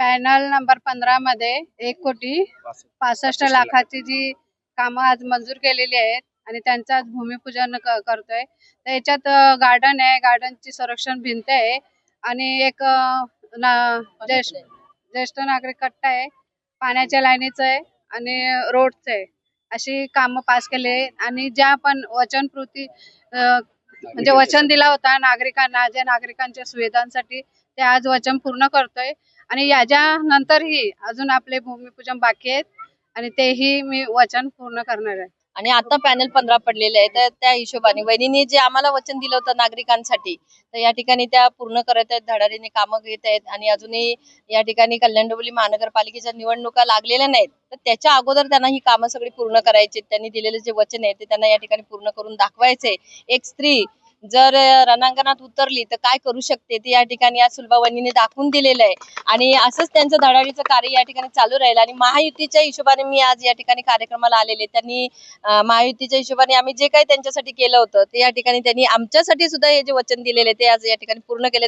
Panel number पंधरा मध्ये एक कोटी पासष्ट लाखाची जी कामं आज मंजूर केलेली आहेत आणि त्यांचं आज भूमिपूजन करतोय. तर याच्यात गार्डन आहे. गार्डनची संरक्षण भिंत आहे. आणि एक ज्येष्ठ ज्येष्ठ नागरिक कट्टा आहे. पाण्याच्या लाईनीचं आहे आणि रोडचं आहे. अशी कामं पास केली आणि ज्या पण वचनपूर्ती म्हणजे वचन दिला होता नागरिकांना ज्या नागरिकांच्या सुविधांसाठी ते आज वचन पूर्ण करतोय. आणि याच्या नंतरही अजून आपले भूमिपूजन बाकी आहेत आणि तेही मी वचन पूर्ण करणार आहे. आणि आता पॅनल पंधरा पडलेले आहे तर त्या हिशोबाने वहिनीने जे आम्हाला वचन दिलं होतं नागरिकांसाठी तर या ठिकाणी त्या पूर्ण करत आहेत धडाडीने कामं घेत आहेत आणि अजूनही या ठिकाणी कल्याण डोंबिवली महानगरपालिकेच्या निवडणुका लागलेल्या नाहीत. तर त्याच्या अगोदर त्यांना ही कामं सगळी पूर्ण करायची त्यांनी दिलेले जे वचन आहे ते त्यांना या ठिकाणी पूर्ण करून दाखवायचे. एक स्त्री जर रणांगणात उतरली तर काय करू शकते? ते या ठिकाणी आज सुलभा दाखवून दिलेलं आहे. आणि असंच त्यांचं धडाडीचं कार्य या ठिकाणी चालू राहील. आणि महायुतीच्या हिशोबाने मी आज या ठिकाणी कार्यक्रमाला आलेले त्यांनी महायुतीच्या हिशोबाने आम्ही जे काही त्यांच्यासाठी केलं होतं ते या ठिकाणी त्यांनी आमच्यासाठी सुद्धा हे जे वचन दिलेले ते आज या ठिकाणी पूर्ण केले.